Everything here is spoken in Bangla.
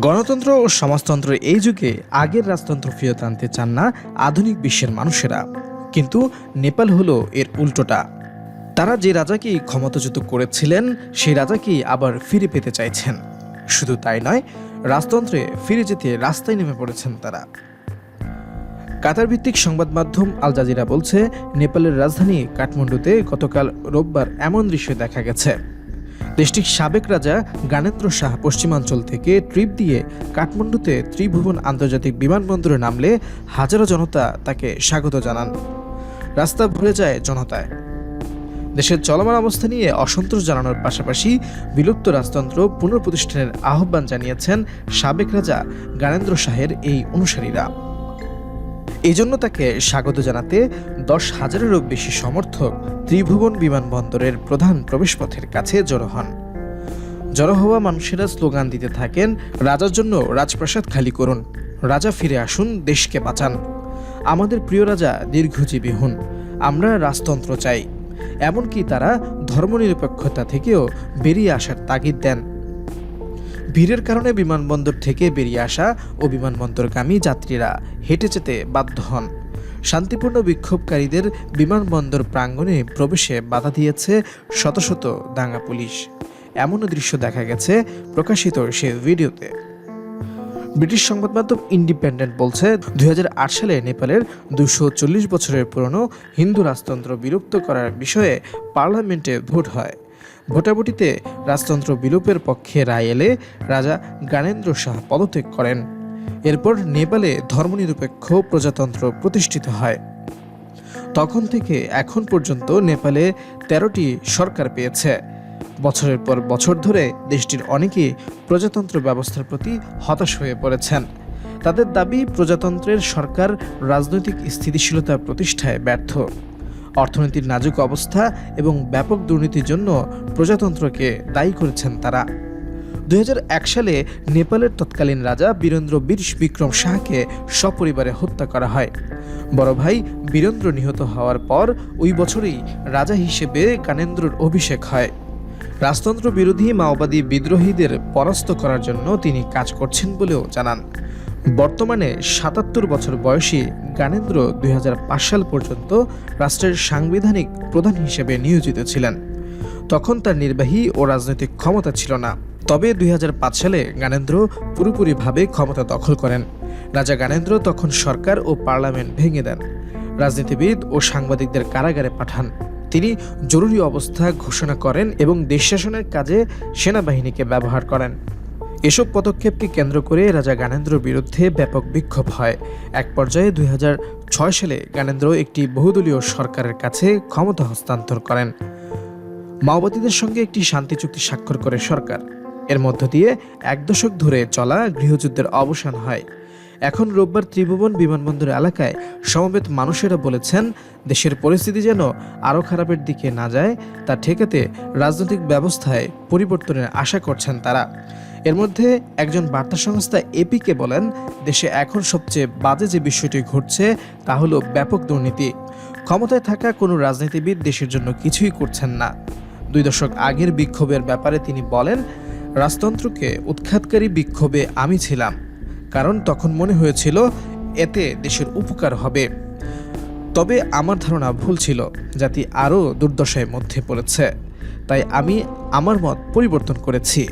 গণতন্ত্র ও সমাজতন্ত্রের এই যুগে আগের রাজতন্ত্র ফিরত আনতে চান না আধুনিক বিশ্বের মানুষেরা। কিন্তু নেপাল হলো এর উল্টোটা। তারা যে রাজাকে ক্ষমতাচ্যুত করেছিলেন সেই রাজাকেই আবার ফিরে পেতে চাইছেন। শুধু তাই নয়, রাজতন্ত্রে ফিরে যেতে রাস্তায় নেমে পড়েছেন তারা। কাতার ভিত্তিক সংবাদ মাধ্যম আল জাজিরা বলছে, নেপালের রাজধানী কাঠমান্ডুতে গতকাল রোববার এমন দৃশ্য দেখা গেছে। দেশটির সাবেক রাজা গানেন্দ্র শাহ পশ্চিমাঞ্চল থেকে ট্রিপ দিয়ে কাঠমান্ডুতে ত্রিভুবন আন্তর্জাতিক বিমানবন্দরে নামলে হাজারো জনতা তাকে স্বাগত জানান। রাস্তা ভরে যায় জনতায়। দেশের চলমান অবস্থা নিয়ে অসন্তোষ জানানোর পাশাপাশি বিলুপ্ত রাজতন্ত্র পুনঃপ্রতিষ্ঠানের আহ্বান জানিয়েছেন সাবেক রাজা গানেন্দ্র শাহের এই অনুসারীরা। এই জন্য তাকে স্বাগত জানাতে দশ হাজারেরও বেশি সমর্থক ত্রিভুবন বিমানবন্দরের প্রধান প্রবেশপথের কাছে জড়ো হন। জড়ো হওয়া মানুষেরা স্লোগান দিতে থাকেন, রাজার জন্য রাজপ্রাসাদ খালি করুন। রাজা ফিরে আসুন, দেশকে বাঁচান। আমাদের প্রিয় রাজা দীর্ঘজীবী হন। আমরা রাজতন্ত্র চাই। এমনকি তারা ধর্মনিরপেক্ষতা থেকেও বেরিয়ে আসার তাগিদ দেন। ভিড়ের কারণে বিমানবন্দর থেকে বেরিয়ে আসা ও বিমানবন্দরগামী যাত্রীরা হেঁটে যেতে বাধ্য হন। শান্তিপূর্ণ বিক্ষোভকারীদের বিমানবন্দর প্রাঙ্গণে প্রবেশে বাধা দিয়েছে শত শত দাঙ্গা পুলিশ। এমনও দৃশ্য দেখা গেছে প্রকাশিত সে ভিডিওতে। ব্রিটিশ সংবাদ মাধ্যম ইন্ডিপেন্ডেন্ট বলছে দু হাজার আট সালে নেপালের দুশো বছরের পুরনো হিন্দু রাজতন্ত্র বিলুপ্ত করার বিষয়ে পার্লামেন্টে ভোট হয়। ভোটাভুটিতে রাজতন্ত্র বিলোপের পক্ষে রায় এলে রাজা জ্ঞানেন্দ্র শাহ পদত্যাগ করেন। এরপর নেপালে ধর্মনিরপেক্ষ প্রজাতন্ত্র প্রতিষ্ঠিত হয়। তখন থেকে এখন পর্যন্ত নেপালে তেরোটি সরকার পেয়েছে। বছরের পর বছর ধরে দেশটির অনেকেই প্রজাতন্ত্র ব্যবস্থার প্রতি হতাশ হয়ে পড়েছেন। তাদের দাবি, প্রজাতন্ত্রের সরকার রাজনৈতিক স্থিতিশীলতা প্রতিষ্ঠায় ব্যর্থ। অর্থনীতির নাজুক অবস্থা এবং ব্যাপক দুর্নীতির জন্য প্রজাতন্ত্রকে দায়ী করেছেন তারা। দু হাজার এক সালে নেপালের তৎকালীন রাজা বীরেন্দ্র বীর বিক্রম শাহকে সপরিবারে হত্যা করা হয়। বড় ভাই বীরেন্দ্র নিহত হওয়ার পর ওই বছরেই রাজা হিসেবে কানেন্দ্রর অভিষেক হয়। রাজতন্ত্র বিরোধী মাওবাদী বিদ্রোহীদের পরাস্ত করার জন্য তিনি কাজ করছেন বলেও জানান। বর্তমানে সাতাত্তর বছর বয়সী জ্ঞানেন্দ্র দুই সাল পর্যন্ত রাষ্ট্রের সাংবিধানিক প্রধান হিসেবে নিয়োজিত ছিলেন। তখন তার নির্বাহী ও রাজনৈতিক ক্ষমতা ছিল না। তবে দুই হাজার পাঁচ সালে জ্ঞানেন্দ্র পুরোপুরিভাবে ক্ষমতা দখল করেন। রাজা জ্ঞানেন্দ্র তখন সরকার ও পার্লামেন্ট ভেঙে দেন। রাজনীতিবিদ ও সাংবাদিকদের কারাগারে পাঠান। তিনি জরুরি অবস্থা ঘোষণা করেন এবং দেশ শাসনের কাজে সেনাবাহিনীকে ব্যবহার করেন। এসব পদক্ষেপকে কেন্দ্র করে রাজা জ্ঞানেন্দ্রর বিরুদ্ধে ব্যাপক বিক্ষোভ হয়। এক পর্যায়ে দুই হাজার ছয় সালে জ্ঞানেন্দ্র একটি বহুদলীয় সরকারের কাছে ক্ষমতা হস্তান্তর করেন। মাওবাদীদের সঙ্গে একটি শান্তি চুক্তি স্বাক্ষর করে সরকার। এর মধ্য দিয়ে এক দশক ধরে চলা গৃহযুদ্ধের অবসান হয়। এখন রোববার ত্রিভুবন বিমানবন্দর এলাকায় সমবেত মানুষেরা বলেছেন, দেশের পরিস্থিতি যেন আরও খারাপের দিকে না যায়, তা ঠেকাতে রাজনৈতিক ব্যবস্থায় পরিবর্তনের আশা করছেন তারা। এর মধ্যে একজন বার্তা সংস্থা এপিকে বলেন, দেশে এখন সবচেয়ে বাজে যে বিষয়টি ঘটছে, তা হলো ব্যাপক দুর্নীতি। ক্ষমতায় থাকা কোনো রাজনীতিবিদ দেশের জন্য কিছুই করছেন না। দুই দশক আগের বিক্ষোভের ব্যাপারে তিনি বলেন, রাজতন্ত্রকে উৎখাতকারী বিক্ষোভে আমি ছিলাম। কারণ তখন মনে হয়েছিল এতে দেশের উপকার হবে। তবে আমার ধারণা ভুল ছিল, জাতি আরও দুর্দশায় মধ্যে পড়েছে। তাই আমি আমার মত পরিবর্তন করেছি।